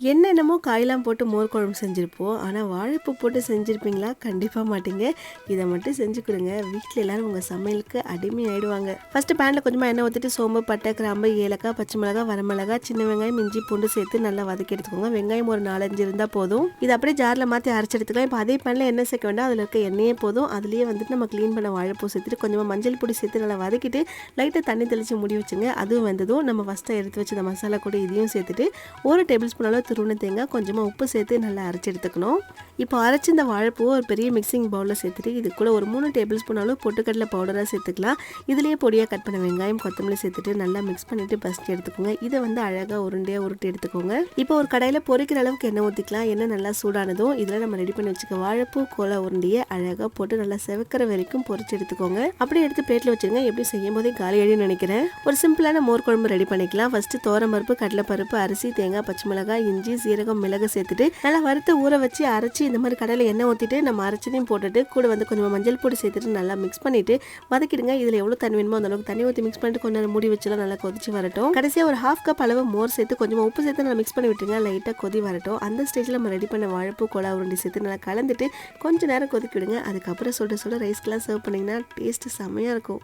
என்னென்னமோ காயெல்லாம் போட்டு மோர் குழம்பு செஞ்சுருப்போம். ஆனால் வாழைப்பூ போட்டு செஞ்சுருப்பீங்களா? கண்டிப்பாக மாட்டீங்க. இதை மட்டும் செஞ்சு கொடுங்க. வீட்டில் எல்லாரும் உங்கள் சமையலுக்கு அடிமை ஆகிடுவாங்க ஃபஸ்ட்டு பேனில் கொஞ்சமாக எண்ணெய் ஊற்றிட்டு சோம்பு பட்டை கிராம்பு ஏலக்காய் பச்சை மிளகா வரமிளகா சின்ன வெங்காயம் இஞ்சி பூண்டு சேர்த்து நல்லா வதக்கி எடுத்துக்கோங்க. வெங்காயம் ஒரு நாலஞ்சு இருந்தால் போதும். இது அப்படியே ஜாரில் மாற்றி அரைச்சி எடுத்துக்கலாம். இப்போ அதே பேனில் எண்ணெய் சேர்க்க வேண்டாம். அதில் இருக்க எண்ணெயே போதும். அதுலேயே வந்துட்டு நம்ம க்ளீன் பண்ண வாழைப்பூ சேர்த்துட்டு கொஞ்சமாக மஞ்சள் பொடி சேர்த்து நல்லா வதக்கிட்டு லைட்டாக தண்ணி தெளித்து முடி வச்சுங்க. அதுவும் வந்ததும் நம்ம ஃபஸ்ட்டாக எடுத்து வச்சு மசாலா கூட இதையும் சேர்த்துட்டு ஒரு டேபிள் ஸ்பூன் அளவு துருவன தேங்காய் கொஞ்சமாக உப்பு சேர்த்து நல்லா அரைச்சி எடுத்துக்கணும். இப்போ அரைச்சி இந்த வாழைப்பூவை ஒரு பெரிய மிக்சிங் பவுலில் சேர்த்துட்டு இது கூட ஒரு மூணு டேபிள் ஸ்பூன் அளவு பொட்டுக்கடலை பவுடராக சேர்த்துக்கலாம். இதுலேயே பொடியாக கட் பண்ண வெங்காயம் கொத்தமல்லி சேர்த்துட்டு நல்லா மிக்ஸ் பண்ணிவிட்டு பஸ்ட் எடுத்துக்கோங்க. இதை வந்து அழகாக உருண்டையாக உருட்டி எடுத்துக்கோங்க. இப்போ ஒரு கடையில் பொரிக்கிற அளவுக்கு எண்ணெய் ஊற்றிக்கலாம் எண்ணெய் நல்லா சூடானதும் இதில் நம்ம ரெடி பண்ணி வச்சுக்க வாழைப்பூ கோலா உருண்டையை அழகாக போட்டு நல்லா செவக்கிற வரைக்கும் பொறிச்சு எடுத்துக்கோங்க. அப்படியே எடுத்து பிளேட்டில் வச்சுருங்க. எப்படி செய்யும் போதே காலி நினைக்கிறேன். ஒரு சிம்பிளான மோர் குழம்பு ரெடி பண்ணிக்கலாம். ஃபஸ்ட்டு தோரம் பருப்பு கடலைப்பருப்பு அரிசி தேங்காய் பச்சை மிளகாய் இஞ்சி சீரகம் மிளகு சேர்த்துட்டு நல்லா வறுத்து ஊற வச்சு அரைச்சி இந்த மாதிரி கடையில் எண்ணெய் ஊற்றிட்டு நம்ம அரைச்சதையும் போட்டுட்டு கூட வந்து கொஞ்சம் மஞ்சள் பொடி சேர்த்துட்டு நல்லா மிக்ஸ் பண்ணிட்டு வதக்கிடுங்க. இதில் எவ்வளோ தண்ணி வேணுமோ அந்த அளவுக்கு தண்ணி ஊற்றி மிக்ஸ் பண்ணிட்டு கொஞ்சம் நேரம் மூடி வச்சுலாம் நல்லா கொதிச்சு வரட்டும். கடைசியாக ஒரு ஹாஃப் கப் அளவு மோர் சேர்த்து கொஞ்சமாக உப்பு சேர்த்து நல்லா மிக்ஸ் பண்ணி விட்டுருங்க. லைட்டாக கொதி வரட்டும். அந்த ஸ்டேஜில் நம்ம ரெடி பண்ண வாழைப்பூ கோலா உருண்டி சேர்த்து நல்லா கலந்துட்டு கொஞ்சம் நேரம் கொதிக்கிடுங்க அதுக்கப்புறம் சொல்கிற சொல்ல ரைஸ்க்கெலாம் சர்வ் பண்ணிங்கன்னா டேஸ்ட்டு செம்மையாக இருக்கும்.